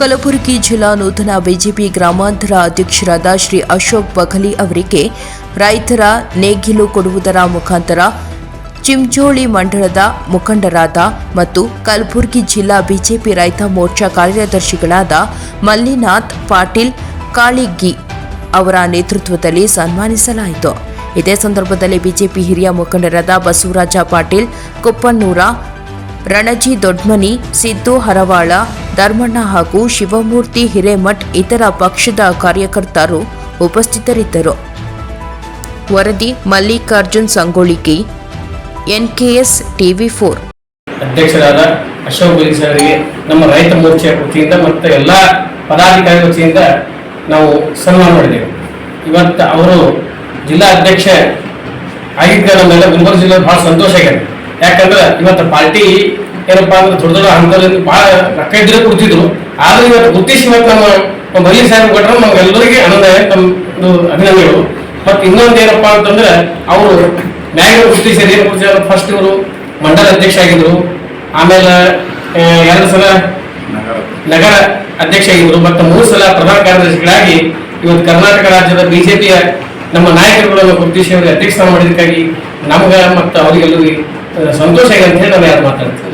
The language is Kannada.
ಕಲಬುರಗಿ ಜಿಲ್ಲಾ ನೂತನ ಬಿಜೆಪಿ ಗ್ರಾಮಾಂತರ ಅಧ್ಯಕ್ಷರಾದ ಶ್ರೀ ಅಶೋಕ್ ಬಘಲಿ ಅವರಿಗೆ ರೈತರ ನೇಗಿಲು ಕೊಡುವುದರ ಮುಖಾಂತರ ಚಿಂಚೋಳಿ ಮಂಡಳದ ಮುಖಂಡರಾದ ಮತ್ತು ಕಲಬುರಗಿ ಜಿಲ್ಲಾ ಬಿಜೆಪಿ ರೈತ ಮೋರ್ಚಾ ಕಾರ್ಯದರ್ಶಿಗಳಾದ ಮಲ್ಲಿನಾಥ್ ಪಾಟೀಲ್, ಕಾಳಿಗಿ ಅವರ ನೇತೃತ್ವದಲ್ಲಿ ಸನ್ಮಾನಿಸಲಾಯಿತು. ಇದೇ ಸಂದರ್ಭದಲ್ಲಿ ಬಿಜೆಪಿ ಹಿರಿಯ ಮುಖಂಡರಾದ ಬಸವರಾಜ ಪಾಟೀಲ್, ಕುಪ್ಪನ್ನೂರ ರಣಜಿ ದೊಡ್ಮನಿ, ಸಿದ್ದು ಹರವಾಳ, ಧರ್ಮಣ್ಣ ಹಾಗೂ ಶಿವಮೂರ್ತಿ ಹಿರೇಮಠ್ ಇತರ ಪಕ್ಷದ ಕಾರ್ಯಕರ್ತರು ಉಪಸ್ಥಿತರಿದ್ದರು. ವರದಿ Mallikarjun Sangoligi NKS TV four. ಅಧ್ಯಕ್ಷರಾದ ಅಶೋಕ್ ಅವರಿಗೆ ನಮ್ಮ ರೈತ ಮೋರ್ಚೆ ವತಿಯಿಂದ ಮತ್ತು ಎಲ್ಲ ಪದಾಧಿಕಾರಿ ವತಿಯಿಂದ ನಾವು ಸನ್ಮಾನ ಮಾಡಿದ್ದೇವೆ. ಇವತ್ತು ಅವರು ಜಿಲ್ಲಾ ಅಧ್ಯಕ್ಷ ಆಗಿದ್ದ ಮೇಲೆ ಗುಲ್ಬರ್ಗ ಜಿಲ್ಲೆ ಭಾಳ ಸಂತೋಷ ಆಗಿದೆ. ಯಾಕಂದ್ರೆ ಇವತ್ತು ಪಾರ್ಟಿ ಏನಪ್ಪಾ ಅಂದ್ರೆ ದೊಡ್ಡ ದೊಡ್ಡ ಹಂತದಲ್ಲಿ ಬಹಳ ರೊಕ್ಕ ಇದ್ರೆ ಕೊಡ್ತಿದ್ರು. ಆದ್ರೆ ಇವತ್ತು ಗುರುತಿಸಿ ಇವತ್ತು ನಮ್ಮ ನಮ್ಮ ಬಲಿ ಸಾಹೇಬ್ ಕೊಟ್ಟರೆ ನಮ್ಗೆಲ್ಲರಿಗೆ ಆನಂದ ತಮ್ಮ ಅಭಿನಂದನೆಗಳು. ಮತ್ತು ಇನ್ನೊಂದು ಏನಪ್ಪ ಅಂತಂದ್ರೆ, ಅವರು ನ್ಯಾಯ ಗುರುತಿಸಿದ ಏನು ಕೊಡ್ತಿದ್ರು ಫಸ್ಟ್ ಇವರು ಮಂಡಲ ಅಧ್ಯಕ್ಷ ಆಗಿದ್ರು. ಆಮೇಲೆ ಎರಡು ಸಲ ನಗರ ಅಧ್ಯಕ್ಷ ಆಗಿದ್ರು. ಮತ್ತು ಮೂರು ಸಲ ಪ್ರಧಾನ ಕಾರ್ಯದರ್ಶಿಗಳಾಗಿ ಇವತ್ತು ಕರ್ನಾಟಕ ರಾಜ್ಯದ ಬಿಜೆಪಿಯ ನಮ್ಮ ನಾಯಕರುಗಳನ್ನು ಗುರುತಿಸಿ ಅವರಿಗೆ ಅಧ್ಯಕ್ಷ ಮಾಡಿದಕ್ಕಾಗಿ ನಮ್ಗೆ ಮತ್ತು ಅವರಿಗೆಲ್ಲರಿಗೆ ಸಂತೋಷ ಆಗಿದೆ ಅಂತ ಹೇಳಿ ನಾವು ಯಾರು ಮಾತಾಡ್ತೀವಿ